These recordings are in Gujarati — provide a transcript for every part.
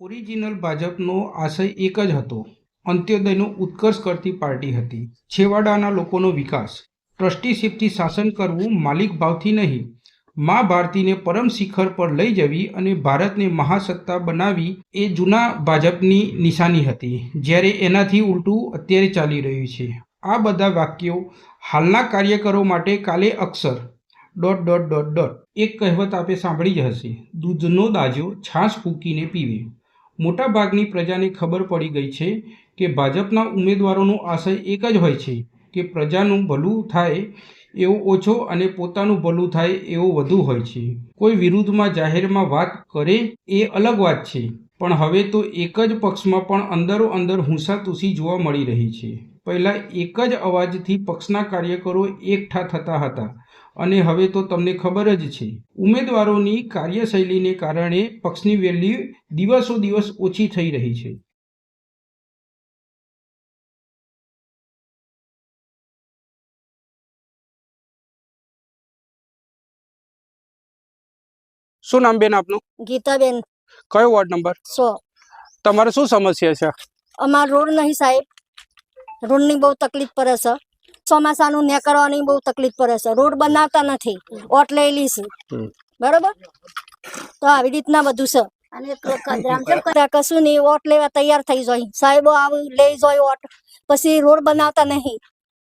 ઓરિજિનલ ભાજપનો આશય એક જ હતો. અંત્યોદયનો ઉત્કર્ષ કરતી પાર્ટી હતી. છેવાડાના લોકોનો વિકાસ. ટ્રસ્ટીશીપથી શાસન કરવું માલિક ભાવથી નહીં. મા ભારતીને પરમ શિખર પર લઈ જવી અને ભારતને મહાસત્તા બનાવી એ જૂના ભાજપની નિશાની હતી. જ્યારે એનાથી ઉલટું અત્યારે ચાલી રહ્યું છે. આ બધા વાક્યો હાલના કાર્યકરો માટે કાલે અક્ષર ડોટ ડોટ ડોટ ડોટ એક કહેવત આપે સાંભળી જ હશે. દૂધનો દાજો છાશ ફૂંકીને પીવે. મોટાભાગની પ્રજાને ખબર પડી ગઈ છે કે ભાજપના ઉમેદવારોનો આશય એક જ હોય છે કે પ્રજાનું ભલું થાય એવો ઓછો અને પોતાનું ભલું થાય એવો વધુ હોય છે. કોઈ વિરુદ્ધમાં જાહેરમાં વાત કરે એ અલગ વાત છે, પણ હવે તો એક જ પક્ષમાં પણ અંદરો અંદર હુંસાતુસી જોવા મળી રહી છે. પહેલાં એક જ અવાજથી પક્ષના કાર્યકરો એકઠા થતા હતા. અને હવે તો તમને ખબર જ છે ઉમેદવારોની કાર્યશૈલીને કારણે પક્ષની વેલ્યુ દિવસો દિવસ ઓછી થઈ રહી છે. શું નામ બેન આપનું? ગીતાબેન. કયો વોર્ડ નંબર? સો. તમારે શું સમસ્યા છે? અમારો રોડ નહીં સાહેબ. રોડની બહુ તકલીફ પડે છે. ચોમાસાનું ને બહુ તકલીફ પડે છે. રોડ બનાવતા નથી. ઓટ લેલી છે બરોબર? તો આવી રીતના બધું છે. અને કશું નહીં ઓટ લેવા તૈયાર થઈ જાય. સાહેબો આવું લઈ જાય ઓટ. પછી રોડ બનાવતા નહીં.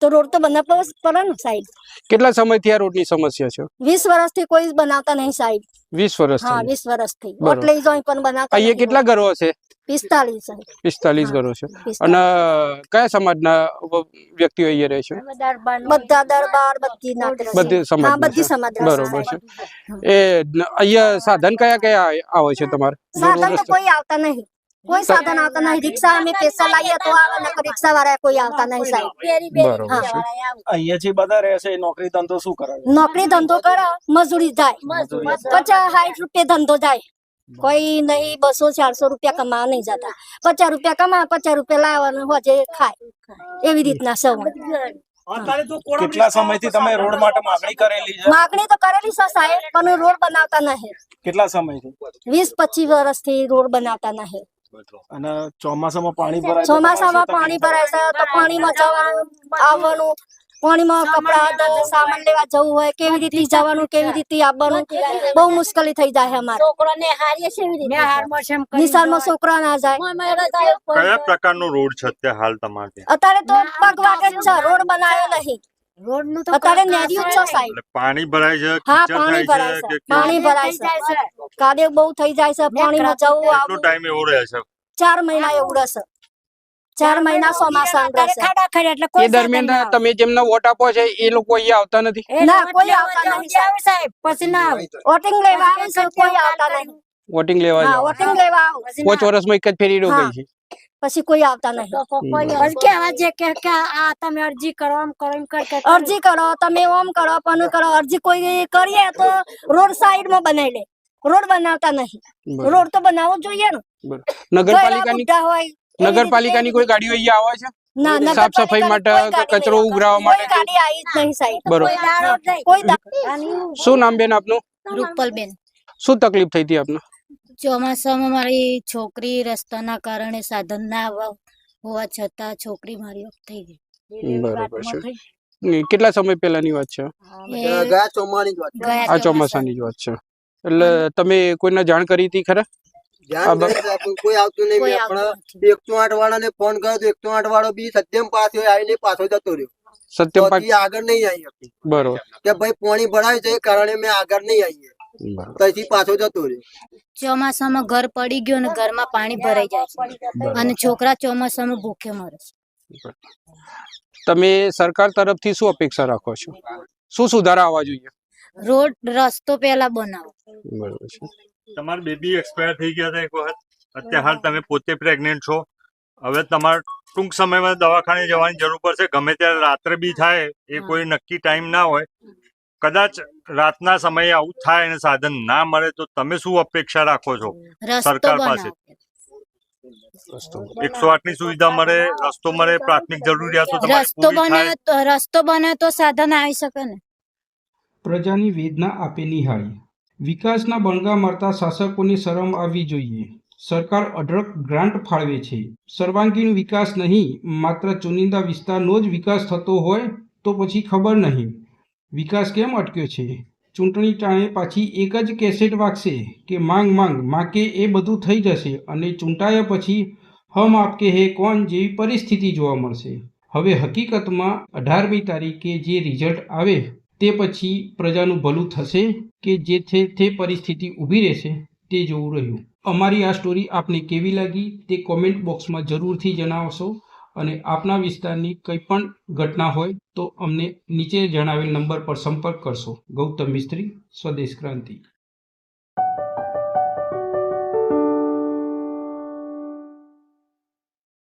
તો રોડ તો બનાવવો પડે ને સાહેબ. કેટલા સમયથી આ રોડની સમસ્યા છે? વીસ વર્ષથી કોઈ બનાવતા નહીં સાહેબ. વીસ વર્ષ હા વીસ લઈ જાય પણ બનાવતા અહીંયા કેટલા ઘરો છે? પિસ્તાલીસ પિસ્તાલીસ ઘરો છે. અને કયા સમાજના વ્યક્તિઓ અહીંયા રહે છે? બધા દરબાર બધી બધી સમાજ બધી સમાજ બરોબર છે. એ અહીંયા સાધન કયા કયા આવે છે તમારે? સાધન તો કોઈ આવતા નહીં. કોઈ સાધન આવતા નહીં. રિક્ષા અમે પૈસા લાવીએ તો આવે ને રિક્ષા વાળા કોઈ આવતા નહીં સાહેબ. અહીંયા જે બધા રહેશે એ નોકરી ધંધો શું કરે? નોકરી ધંધો કરે મજૂરી જાય. પચાસ સાઠ રૂપિયા ધંધો જાય. કોઈ નહીં બસો ચારસો રૂપિયા કમાવા નહીં જતા. પચાસ રૂપિયા કમા પચાસ રૂપિયા લાવવાનું હોજે ખાય. એવી રીતના સૌ. કેટલા સમયથી તમે રોડ માટે માંગણી કરેલી છે? માગણી તો કરેલી છે સાહેબ પણ રોડ બનાવતા નહીં. કેટલા સમયથી? વીસ પચીસ વર્ષથી રોડ બનાવતા નહીં. અને ચોમાસામાં પાણી ભરાય ચોમાસામાં પાણી ભરાય છે તો પાણીમાં જવાનું આવવાનું પાણીમાં કપડા સામાન લેવા જવું હોય કેવી રીતે જવાનું કેવી રીતે આવવાનું બહુ મુશ્કેલી થઈ જાય છે અમારે. છોકરાને હારીએ છે રીતે? નિશાળમાં છોકરા ના જાય. કયા પ્રકારનો રોડ છે અત્યારે હાલ તમારે અત્યારે તો પગ વાગે છે રોડ બનાવ્યો નહીં. રોડનું અત્યારે નેર્યું છે સાહેબ. પાણી ભરાય છે હા પાણી ભરાય છે પાણી ભરાય છે. કાદવ બહુ થઈ જાય છે પાણીમાં જવું કેટલો ટાઈમ એવો રહે છે. ચાર મહિના એવું રહેશે ચાર મહિના ચોમાસા એટલે કોઈ દરમિયાન તમે જેમને વોટ આપો છો એ લોકો અહીંયા આવતા નથી. ના, કોઈ આવતા નહીં, સાહેબ. પછી ના આવે. વોટિંગ લેવા આવે છે કોઈ આવતા નહીં વોટિંગ લેવા વોટિંગ લેવા આવો. પાંચ વર્ષમાં એક જ ફેરી. રોકાઈ છે. પછી કોઈ આવતા નહીં. પછી કે જે કે કે આ તમે અરજી કરો આમ કરો એમ કર અરજી કરો તમે ઓમ કરો પણ કરો. અરજી કોઈ કરીએ તો રોડ સાઈડમાં બનાવી લે રોડ બનાવતા નહીં. રોડ તો બનાવવો જ જોઈએ ને. નગરપાલિકાની નગરપાલિકાની કોઈ ગાડીઓ અહીંયા આવે છે? ના સાફ સફાઈ માટે, કચરો નહીં માટે? ગાડી આવી જ નહીં સાહેબ. બરોબર. કોઈ દાડો જ નહીં. કોઈ દા- શું નામ બેન આપનું? રૂપલબેન. શું તકલીફ થઈ હતી આપને? ચોમાસામાં મારી છોકરી રસ્તાના કારણે સાધન ના હોવા છતાં છોકરી મારી ઓફ થઈ ગઈ. બરાબર છે. કેટલા સમય પહેલાની વાત છે? ગયા ચોમાની વાત છે. આ ચોમાસાની. જ વાત છે. એટલે તમે કોઈને જાણ કરી હતી ખરા? કોઈ આવતું નહીં. આપણે. એકસો આઠ વાળાને ફોન કર્યો તો એકસો આઠ વાળો બી સત્યમ પાછો આવીને પાછો જતો રહ્યો. સત્યમ આગળ નહીં આવી હતી. બરોબર. કે ભાઈ પાણી ભરાય છે કારણે મેં આગળ નહીં આવી. ત્યાંથી પાછો જતો રહ્યો. ચોમાસામાં ઘર પડી ગયો ને ઘરમાં પાણી ભરાઈ જાય છે. અને છોકરા ચોમાસામાં ભૂખે મરે તમે સરકાર તરફથી શું અપેક્ષા રાખો છો? શું સુધારા આવવા જોઈએ? રોડ રસ્તો પહેલા બનાવો. તમાર તમારા બેબી એક્સપાયર થઈ ગયા હતા એક વખત. અત્યારે હાલ તમે પોતે પ્રેગ્નેન્ટ છો. હવે તમારે ટૂંક સમયમાં દવાખાને જવાની જરૂર પડશે. ગમે ત્યારે રાત્રે બી થાય એ કોઈ નક્કી ટાઈમ ના હોય. કદાચ રાતના સમયે આવું થાય અને સાધન ના મળે તો તમે શું અપેક્ષા રાખો છો સરકાર પાસે. એકસો આઠની સુવિધા મળે રસ્તો મળે પ્રાથમિક જરૂરિયાતો રસ્તો બને રસ્તો બને તો સાધન આવી શકે ને. પ્રજાની વેદના આપે નિહાળી. વિકાસના બણગા મારતા શાસકોની શરમ આવવી જોઈએ. સરકાર અઢળક ગ્રાન્ટ ફાળવે છે. સર્વાંગીણ વિકાસ નહીં માત્ર ચુનિંદા વિસ્તારનો જ વિકાસ થતો હોય તો પછી ખબર નહીં. વિકાસ કેમ અટક્યો છે? ચૂંટણી ટાણે પાછી એક જ કેસેટ વાગશે કે માંગ માંગ માકે એ બધું થઈ જશે અને ચૂંટાયા પછી હમ આપકે હે કોણ જેવી પરિસ્થિતિ જોવા મળશે. હવે હકીકતમાં અઢારમી તારીખે જે રિઝલ્ટ આવે તે પછી પ્રજાનું ભલું થશે કે જે છે તે પરિસ્થિતિ ઊભી રહેશે તે જોવું રહ્યું. અમારી આ સ્ટોરી આપને કેવી લાગી તે કોમેન્ટ બોક્સમાં જરૂરથી જણાવશો. અને આપના વિસ્તારની કંઈ પણ ઘટના હોય તો અમને નીચે જણાવેલ નંબર પર સંપર્ક કરશો. ગૌતમ મિસ્ત્રી, સ્વદેશ ક્રાંતિ.